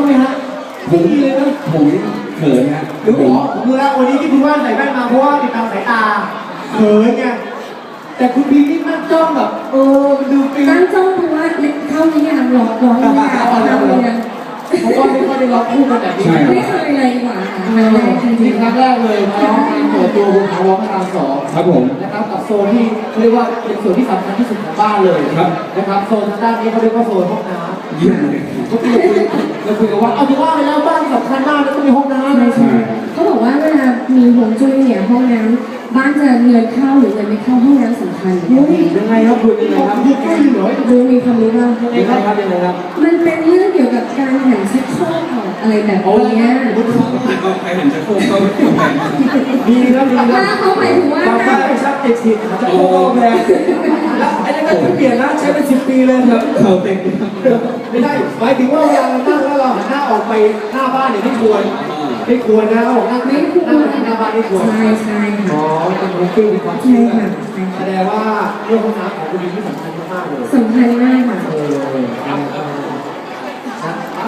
บ้างไหมฮะไม่มีเลยนะผมเขินฮะหรืออ๋อผมรู้แล้ววันนี้ที่คุณว่านใส่แว่นมาเพราะว่าติดตามสายตาเขินไงแต่คุณพีนี่นั่งจ้องแบบเออมันดูปีตั้งจ้องเพราะว่าเข้าหรือยังร้องร้องหรือยังเข้าหรือยัง เพราะว่าไม่ค่อยได้ร้องคู่กันแบบนี้ไม่เคยเลยดีกว่าค่ะครั้งแรกจจริริงงๆครั้งแรกเลยมาร้องงานเปิดตัววงขาวร้องพระรามสองครับผม นะครับกับโซนที่เขาเรียกว่าเป็นส่วนที่สำคัญที่สุดของบ้านเลยครับ นะครับโซนทางด้านนี้เขาเรียกว่าโซนห้องน้ำ เยี่ยมเลย ก็คือเราคุยกันว่าเอาที่ว่าไปแล้วบ้านที่สำคัญมากแล้วต้องมีห้องน้ำนะใช่ เขาบอกว่าเวลามีห่วงจุ้ยเนี่ยห้องน้ำบ้านจะเงินเข้าหรือเงินไม่เข้าห้องน้ำสำคัญเฮ้ยยังไงครับคุยยังไงครับยืดยืดเหรอ ดูมีความรู้ว่ายังไงครับยังไงครับมันเป็นเรื่องเกี่ยวกับการหันชักโครกของอะไรแบบโอ้ยเนี้ยใครเห็นจะโค้งก็ไม่แพงดีครับดีคถ้ารับเขาหมายถึงว่า บางบ้านไม่ชักติดผิดจะโอ้โหแพงแล้วไอ้นั่นก็เปลี่ยนนะใช้เป็นสิบปีเลยครับเขาเต็มไม่ได้หมายถึงว่าเวลาเรานั่งแล้วเราหันหน้าออกไปหน้าบ้านเนี่ยไม่ควรไม่ควรนะเราบอกนั่งไม่ควรนั่งหน้าบ้านไม่ควรใช่ใช่อ๋อค่ะเป็นความเชื่อเป็นความใช่เชื่อค่ะใช่แสค่ะดงว่า เรื่องห้องน้ำของคุณดีที่สำคัญมากๆเลยสำคัญมากค่ะเออครับ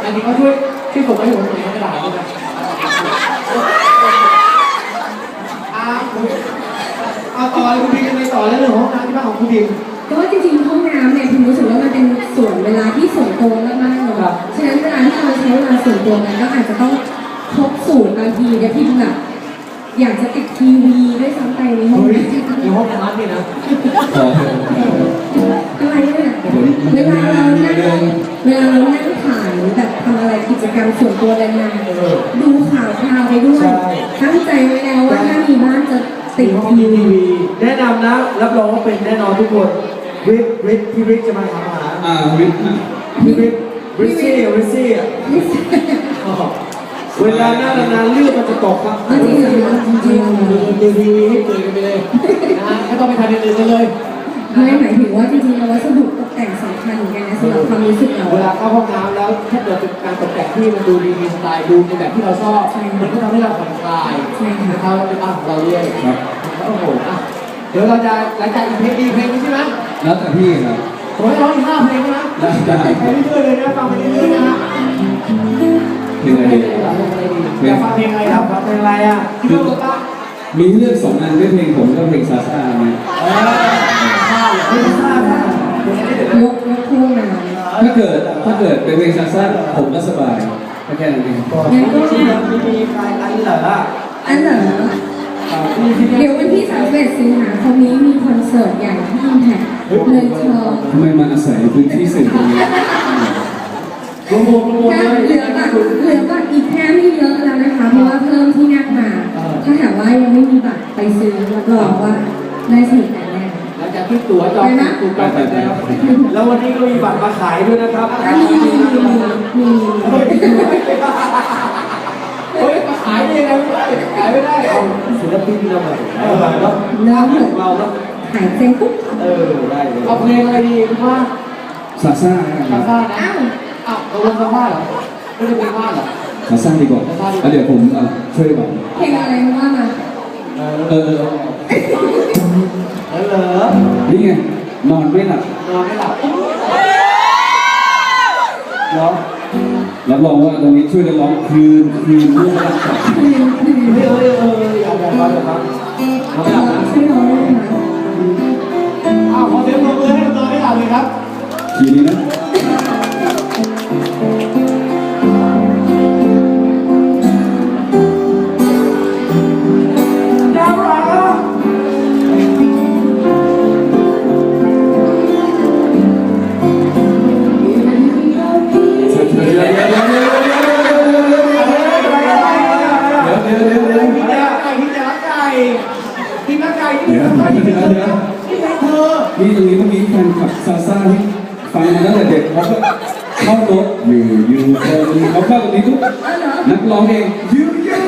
อันนี้เขาช่วยช่วยส่งให้ผมในกระดาษด้วยนะอ่าผมเอาต่อเลยคุณพิมยังไงต่อแล้วเรื่องของห้องน้ำที่บ้านของคุณพิมก็จริงๆห้องน้ำเนี่ยพิมรู้สึกว่ามันเป็นส่วนเวลาที่ส่วนตัวมากๆครัเนาะบฉะนั้นเวลาที่เราใช้เวลาส่วนตัวมันก็อาจจะต้องครบสูตรบางทีเนี่ยพิมแบบ อยากจะติดทีวีด้วยซ้ำไปในห้องเฮ้ยน้ำในห้องน้ำนี่นะขอเถอะอะไรเนี่ยเวลาเรานั่งเวลาเรานั่งถ่ายหรือแบบทำอะไรกิจกรรมส่วนตัวนานๆดูข่าวคราวไปด้วยตั้งใจไว้แล้วว่าถ้ามีบ้านจะติดห้องทีทีวีวีแนะนำนะรับรองว่าเป็นแน่นอนทุกคนริกริกพี่ริกจะมาถามหาอ่าวิทย์นะพี่ริกริซซี่ริซซี่อะ เวลาหน้านานๆเลือดมันจะตกครับจริงเหรอจริงๆเหรอดูดูทีวีให้เกิดกันไปเลยนะฮะไม่ต้องไปทำอย่างอื่นกันเลยไม่หมายถึงว่าจริงๆแล้ววัสดุตกแต่งสำคัญเหมือนกันนะสำหรับความรู้สึกเราเวลาเข้าห้องน้ำแล้วถ้าเกิดเป็นการตกแต่งที่มันดูดีมีสไตล์ดูในแบบที่เราชอบใช่มันก็ทำให้เราผ่อนคลายใช่ค่ะนะครับเป็นบ้านของเราด้วยครับโอ้โหอะเดี๋ยวเราจะหลังจากอีกเพลงดีเพลงนี้ใช่ไหมแล้วแต่พี่ครับผมให้ร้องอีกห้าเพลงนะได้ได้ไปเรื่อยๆเลยนะฟังไปเรื่อยๆนะฮะเพลงอะไร เพลดีงอะไรดีอยากฟังเพลงอะไรครับฟังเพลงอะไรอะพี่ลูกกับป้ามีเลือกสองอันด้วยเพลงผมกับเพลงซาซ่าไหมเออข้าวเฮ้ยซ่าซ่าเพลงนี้เดี๋ยวนะยกยกเครื่องมาถ้าเกิดถ้าเกิดเป็นเพลงซาซ่าผมก็สบายแค่นั้นเองงั้นก็มีมีใครอันเหรออันเหรอมีที่เดี๋ยววันที่31สิงหาคมนี้มีคอนเสิร์ตใหญ่ที่อิมแพคเมืองทองทำไมมาอาศัยพื้นที่สื่อตรงนี้ รวมรวมรวมแค่เลยเหลือบัตรเหลือบัตรอีกแค่ไม่เยอะแล้วนะคะ เพราะว่าเพิ่มที่นั่งมา ถ้าหากว่ายังไม่มีบัตรไปซื้อรับรองว่าได้สนุกแน่หลังจากที่ตั๋วจองตั๋วไปแล้วแล้ววันนี้ก็มีบัตรมาขายด้วยนะครับๆอันนี้มีมีมีมีเฮ้ยมาขายได้ยังไงไม่ได้ขายไม่ได้เอาศิลปินเราแบบเออเนาะแล้วเหมือนเราเนาะหายเซ็งปุ๊บเออได้เลยเอาเพลงอะไรดีคุณว่าซาซ่านะคซารับซ่านะ อ้าวเราลงซาซ่าเหรอไม่ได้เพลงว่าเหรอซาซ่าดีกว่าแล้วเดี๋ยวผมเอ่อช่วยบอกเพลงอะไรว่ามาเออเออเออเหรอนี่ไงนอนไม่หลับนอนไม่หลับเหรอรับรองว่าตรงนี้ช่วยกันร้องคืนคืนด้วยนะคืนคืนเออเออเอออยากแบบว่าแบบว่านอนไม่หลับนะช่วยร้องได้ไหมอ้าวขอเสียงปรบมือให้นอนไม่หลับเลยครับ ทีนี้นะ พี่จะไก่พี่จะรักไก่พี่รักไก่พี่เดี๋ยวรักไก่เดี๋พี่รักเดี๋ยวไก่พี่รักเธอนี่ตรงนี้เมื่อกี้แฟนคลับซาซ่าที่ฟังมาตั้งแต่เด็กเขาก็เข้าโต๊ะอยู่อยู่ตรงนี้เขาเข้าตรงนี้ปุ๊บเออเหรอนักร้องเองยืนยืน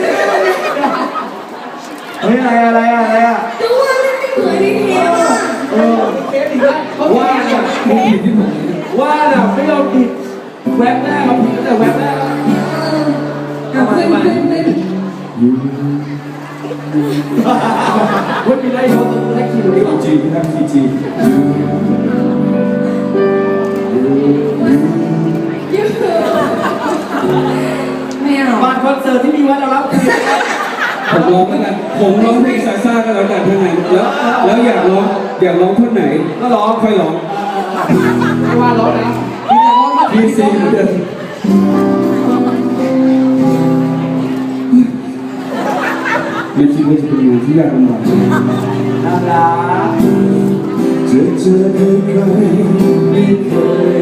เฮ้ยอะไรอะไรอะไรอะดูว่าไม่เหมือนในเพลงอะเออเกมอีกแล้วว่าน่ะว่าน่ะไม่ยอมผิดแว็บแรกเราผิดตั้งแต่แว็บแรก ว้ยมีไล่เขาได้คิวดีกว่จีนั่งคีจีไม่เอาบานคอนเสิร์ตที่มีวันเรารับคืนนะครับผมร้องแล้ผมร้องเพลงซาซ่าก็แล้วกันเท่านั้นแล้วแล้วอยากร้องอยากร้องท่อนไหนก็ร้องค่อยร้องไม่ว่าร้องนะมีแต่ร้องมาเอนเดิม เวทีนี้จะเป็นอยู่ที่ยากลำบากน่ารักจะเจอใครไม่เคย